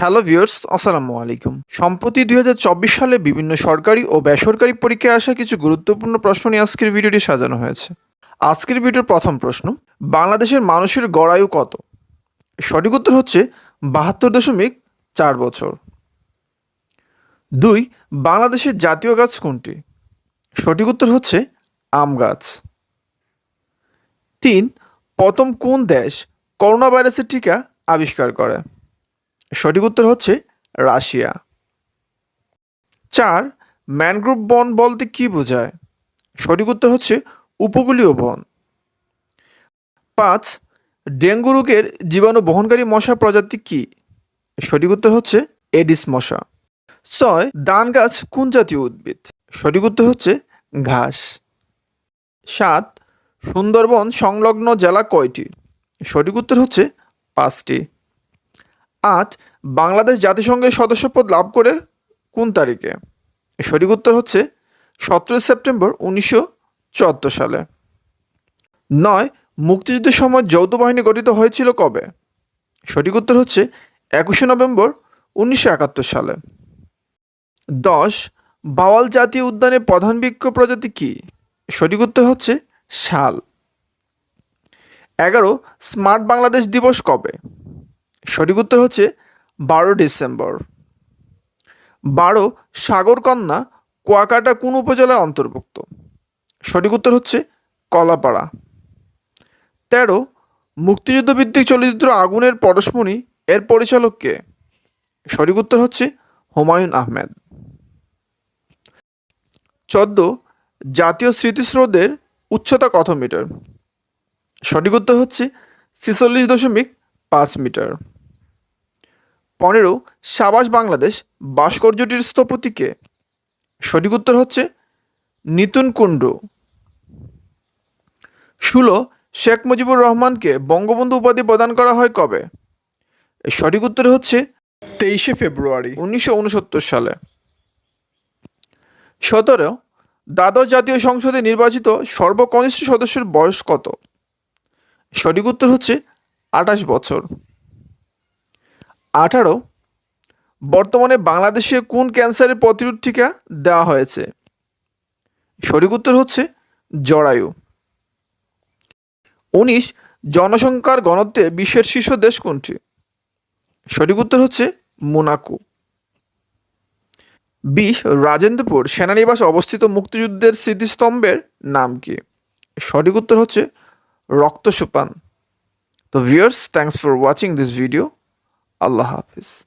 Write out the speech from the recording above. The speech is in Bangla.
হ্যালো ভিউয়ার্স আসসালামু আলাইকুম। সম্প্রতি দুই হাজার চব্বিশ সালে বিভিন্ন সরকারি ও বেসরকারি পরীক্ষায় আসা কিছু গুরুত্বপূর্ণ প্রশ্ন নিয়ে আজকের ভিডিওটি সাজানো হয়েছে। আজকের ভিডিওর প্রথম প্রশ্ন, বাংলাদেশের মানুষের গড়ায়ু কত? সঠিক উত্তর হচ্ছে বাহাত্তর দশমিক চার বছর। দুই, বাংলাদেশের জাতীয় গাছ কোনটি? সঠিক উত্তর হচ্ছে আম গাছ। তিন, প্রথম কোন দেশ করোনা ভাইরাসের টিকা আবিষ্কার করে? সঠিক উত্তর হচ্ছে রাশিয়া। চার, ম্যানগ্রোভ বন বলতে কি বোঝায়? সঠিক উত্তর হচ্ছে উপকূলীয় বন। পাঁচ, ডেঙ্গু রোগের জীবাণু বহনকারী মশা প্রজাতি কি? সঠিক উত্তর হচ্ছে এডিস মশা। ছয় দান গাছ কোন জাতীয় উদ্ভিদ? সঠিক উত্তর হচ্ছে ঘাস। সাত, সুন্দরবন সংলগ্ন জেলা কয়টি? সঠিক উত্তর হচ্ছে পাঁচটি। আট, বাংলাদেশ জাতিসংঘের সদস্যপদ লাভ করে কোন তারিখে? সঠিক উত্তর হচ্ছে সতেরোই সেপ্টেম্বর উনিশশো চুয়াত্তর সালে। নয়, মুক্তিযুদ্ধের সময় যৌথ বাহিনী গঠিত হয়েছিল কবে? সঠিক উত্তর হচ্ছে একুশে নভেম্বর উনিশশো একাত্তর সালে। দশ, বাওয়াল জাতীয় উদ্যানের প্রধান বৃক্ষ প্রজাতি কী? সঠিক উত্তর হচ্ছে শাল। এগারো, স্মার্ট বাংলাদেশ দিবস কবে? সঠিক উত্তর হচ্ছে বারো ডিসেম্বর। বারো সাগরকন্যা কুয়াকাটা কোন উপজেলায় অন্তর্ভুক্ত। সঠিক উত্তর হচ্ছে কলাপাড়া। তেরো মুক্তিযুদ্ধ ভিত্তিক চলচ্চিত্র আগুনের পরশমণি এর পরিচালক কে? সঠিক উত্তর হচ্ছে হুমায়ুন আহমেদ। চোদ্দ জাতীয় স্মৃতিস্রোতের উচ্চতা কত মিটার? সঠিক উত্তর হচ্ছে ছেচল্লিশ দশমিক পাঁচ মিটার। পনেরো সাবাস বাংলাদেশ ভাস্কর্যটির স্থপতিকে সঠিক উত্তর হচ্ছে নিতুন কুণ্ডু। ষোলো শেখ মুজিবুর রহমানকে বঙ্গবন্ধু উপাধি প্রদান করা হয় কবে? সঠিক উত্তর হচ্ছে তেইশে ফেব্রুয়ারি। উনিশশো উনসত্তর সালে। সতেরো দ্বাদশ জাতীয় সংসদে নির্বাচিত সর্বকনিষ্ঠ সদস্যের বয়স কত? সঠিক উত্তর হচ্ছে আঠাশ বছর। আঠারো, বর্তমানে বাংলাদেশে কোন ক্যান্সারের প্রতিরোধ টিকা দেওয়া হয়েছে? সঠিক উত্তর হচ্ছে জরায়ু। উনিশ, জনসংখ্যার ঘনত্বে বিশ্বের শীর্ষ দেশ কোনটি? সঠিক উত্তর হচ্ছে মোনাকো। বিশ, রাজেন্দ্রপুর সেনানিবাস অবস্থিত মুক্তিযুদ্ধের স্মৃতিস্তম্ভের নাম কি? সঠিক উত্তর হচ্ছে রক্তসোপান। তো viewers thanks for watching this video Allah Hafiz.